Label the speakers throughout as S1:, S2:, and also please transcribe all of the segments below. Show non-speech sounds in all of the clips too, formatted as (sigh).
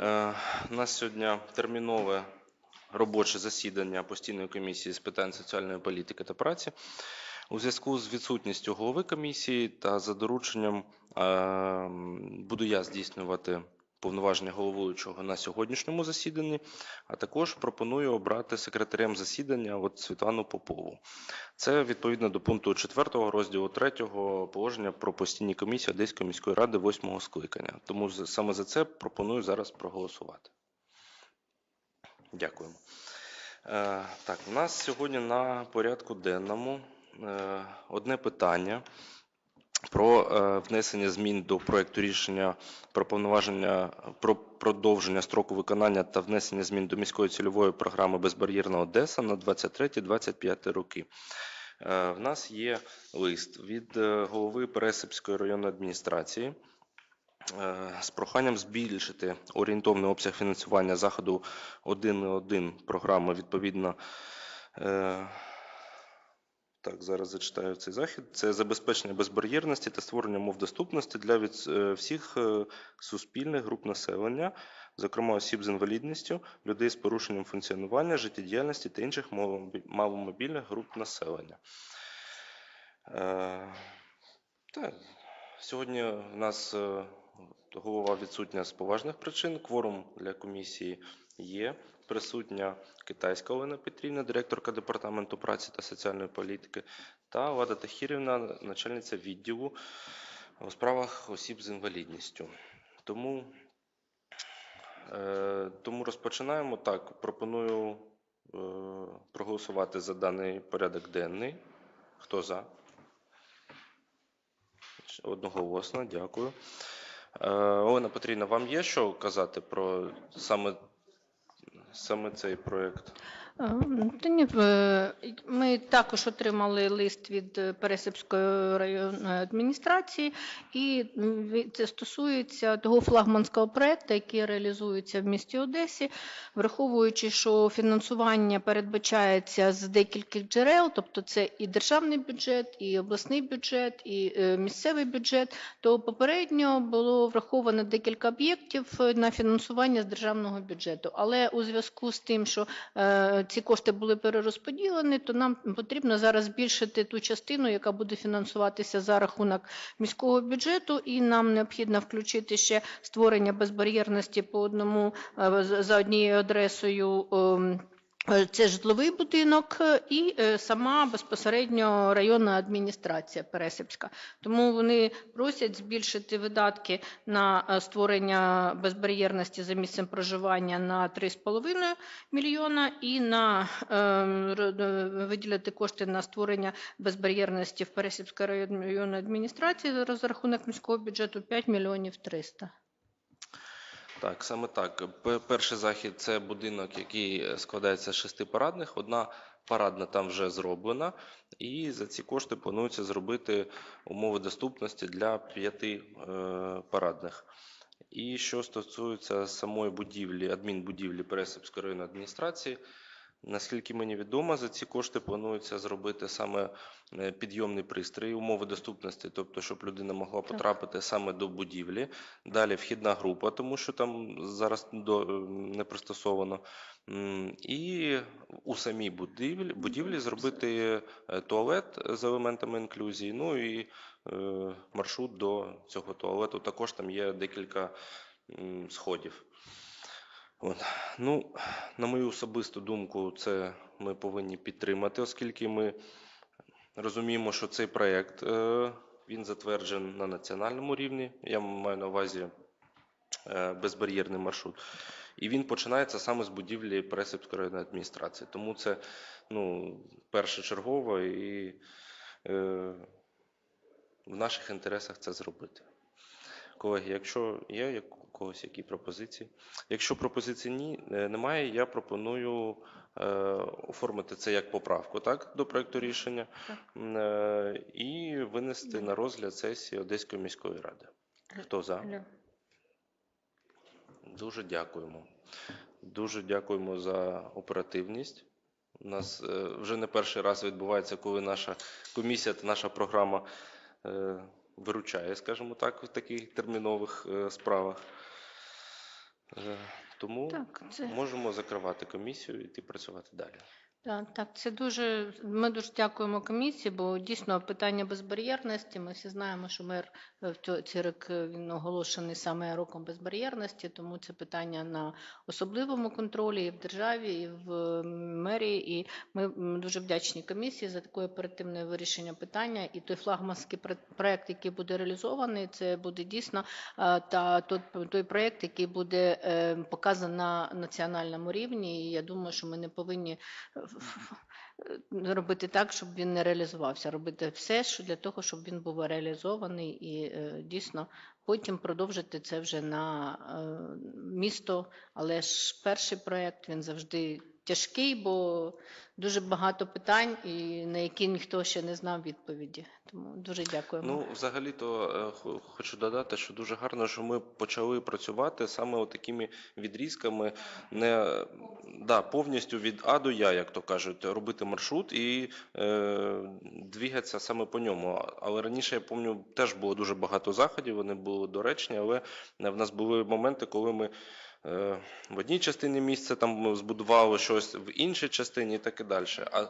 S1: Е, У нас сьогодні термінове робоче засідання постійної комісії з питань соціальної політики та праці. У зв'язку з відсутністю голови комісії та за дорученням е, буду я здійснювати повноваження головуючого на сьогоднішньому засіданні, а також пропоную обрати секретарем засідання от Світлану Попову. Це відповідно до пункту 4 розділу 3 положення про постійні комісії Одеської міської ради 8 скликання. Тому саме за це пропоную зараз проголосувати. Дякуємо. Е, Так, у нас сьогодні на порядку денному е, одне питання про е, внесення змін до проекту рішення про повноваження про продовження строку виконання та внесення змін до міської цільової програми Безбар'єрна Одеса на 23-25 роки. Е, В нас є лист від е, голови Пересипської районної адміністрації з проханням збільшити орієнтовний обсяг фінансування заходу 1.1 програми відповідно. Так, зараз зачитаю цей захід. Це забезпечення безбар'єрності та створення мов доступності для від, е, всіх е, суспільних груп населення, зокрема осіб з інвалідністю, людей з порушенням функціонування, життєдіяльності та інших маломобільних груп населення. Е, Так, сьогодні у нас голова відсутня з поважних причин. Кворум для комісії є. Присутня китайська Олена Петрівна, директорка департаменту праці та соціальної політики, та Лада Тахірівна, начальниця відділу у справах осіб з інвалідністю. Тому, е, тому розпочинаємо так. Пропоную е, проголосувати за даний порядок денний. Хто за? Одноголосно, дякую. Е, Олена Петрівна, вам є що казати про саме, саме цей проєкт?
S2: Та ні, е, ми також отримали лист від е, Пересипської районної адміністрації, і це стосується того флагманського проекту, який реалізується в місті Одесі, враховуючи, що фінансування передбачається з декількох джерел, тобто це і державний бюджет, і обласний бюджет, і е, місцевий бюджет, то попередньо було враховано декілька об'єктів на фінансування з державного бюджету. Але у зв'язку з тим, що ці кошти були перерозподілені, то нам потрібно зараз збільшити ту частину, яка буде фінансуватися за рахунок міського бюджету, і нам необхідно включити ще створення безбар'єрності по одному е, за однією адресою. Е, Це житловий будинок е, і е, сама безпосередньо районна адміністрація Пересипська. Тому вони просять збільшити видатки на створення безбар'єрності за місцем проживання на 3,5 мільйона і на ем, е, виділити кошти на створення безбар'єрності в Пересипській районній адміністрації за розрахунок міського бюджету 5 мільйонів 300.
S1: Так, саме так. Перший захід це будинок, який е, складається з шести парадних. Одна парадна там вже зроблена, і за ці кошти планується зробити умови доступності для п'яти е, парадних. І що стосується самої будівлі, адмінбудівлі Пересипської районної адміністрації, наскільки мені відомо, за ці кошти планується зробити саме е, підйомний пристрій, умови доступності, тобто, щоб людина могла потрапити саме до будівлі. Далі вхідна група, тому що там зараз до, е, не пристосовано. І у самій будівлі, будівлі зробити е, туалет з елементами інклюзії. Ну і маршрут до цього туалету. Також там є декілька сходів. От. Ну, (sighs) на мою особисту думку, це ми повинні підтримати, оскільки ми розуміємо, що цей проєкт е, він затверджений на національному рівні. Я маю на увазі е, безбар'єрний маршрут. І він починається саме з будівлі Пересипської районної адміністрації. Тому це ну, першочергово і е, в наших інтересах це зробити. Колеги, якщо є у когось які пропозиції? Якщо пропозицій ні, е, немає, я пропоную е, оформити це як поправку так, до проекту рішення е, і винести на розгляд сесії Одеської міської ради. Хто за? Дуже дякуємо. Дуже дякуємо за оперативність. У нас е, вже не перший раз відбувається, коли наша комісія та наша програма е, виручає, скажімо так, в таких термінових е, справах. Е, Тому
S2: Так, це
S1: можемо закривати комісію і йти працювати далі.
S2: Так, це дуже. Ми дуже дякуємо комісії, бо дійсно питання безбар'єрності. Ми всі знаємо, що мер е, в цей рік е, він оголошений саме роком безбар'єрності, тому це питання на особливому контролі і в державі, і в мерії. І ми дуже вдячні комісії за таке оперативне вирішення питання. І той флагманський проект, який буде реалізований, це буде дійсно е, та той, проект, який буде показаний на національному рівні. І я думаю, що ми не повинні робити так, щоб він не реалізувався, робити все що для того, щоб він був реалізований і е, дійсно потім продовжити це вже на е, місто. Але ж перший проєкт він завжди тяжкий, бо дуже багато питань, і на які ніхто ще не знав відповіді. Тому дуже дякуємо.
S1: Ну, взагалі-то е, хочу додати, що дуже гарно, що ми почали працювати саме такими відрізками, не да, повністю від А до Я, як то кажуть, робити маршрут і е, двігатися саме по ньому. Але раніше я пам'ятаю, теж було дуже багато заходів, вони були доречні, але в нас були моменти, коли ми. Е, В одній частині місця там збудували щось, в іншій частині і так і далі. А,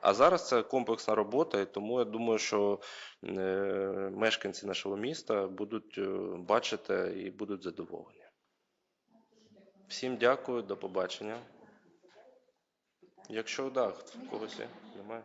S1: а зараз це комплексна робота, і тому я думаю, що е, мешканці нашого міста будуть е, бачити і будуть задоволені. Всім дякую, до побачення. Якщо так, в когось немає.